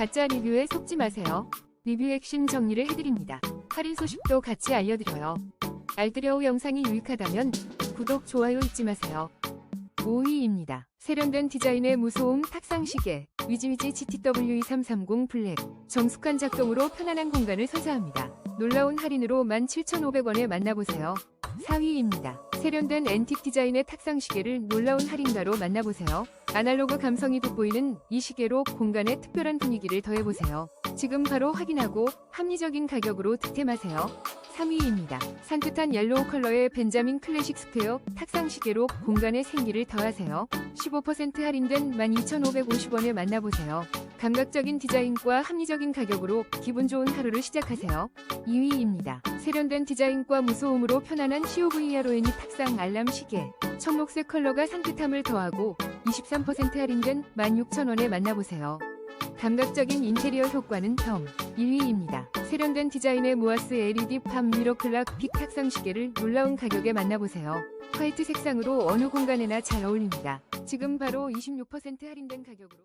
가짜 리뷰에 속지 마세요. 리뷰 핵심 정리를 해드립니다. 할인 소식도 같이 알려드려요. 알뜰여우 영상이 유익하다면 구독, 좋아요 잊지 마세요. 5위입니다. 세련된 디자인의 무소음 탁상 시계 위지위지 GTW2330 블랙 정숙한 작동으로 편안한 공간을 선사합니다. 놀라운 할인으로 17,500원에 만나보세요. 4위입니다. 세련된 앤틱 디자인의 탁상 시계를 놀라운 할인가로 만나보세요. 아날로그 감성이 돋보이는 이 시계로 공간에 특별한 분위기를 더해보세요. 지금 바로 확인하고 합리적인 가격으로 득템하세요. 3위입니다. 산뜻한 옐로우 컬러의 벤자민 클래식 스퀘어 탁상 시계로 공간에 생기를 더하세요. 15% 할인된 12,550원에 만나보세요. 감각적인 디자인과 합리적인 가격으로 기분 좋은 하루를 시작하세요. 2위입니다. 세련된 디자인과 무소음으로 편안한 COVRON이 탁상 알람 시계. 청록색 컬러가 산뜻함을 더하고 23% 할인된 16,000원에 만나보세요. 감각적인 인테리어 효과는 덤 1위입니다. 세련된 디자인의 무아스 LED 팜 미러클락 빅 탁상 시계를 놀라운 가격에 만나보세요. 화이트 색상으로 어느 공간에나 잘 어울립니다. 지금 바로 26% 할인된 가격으로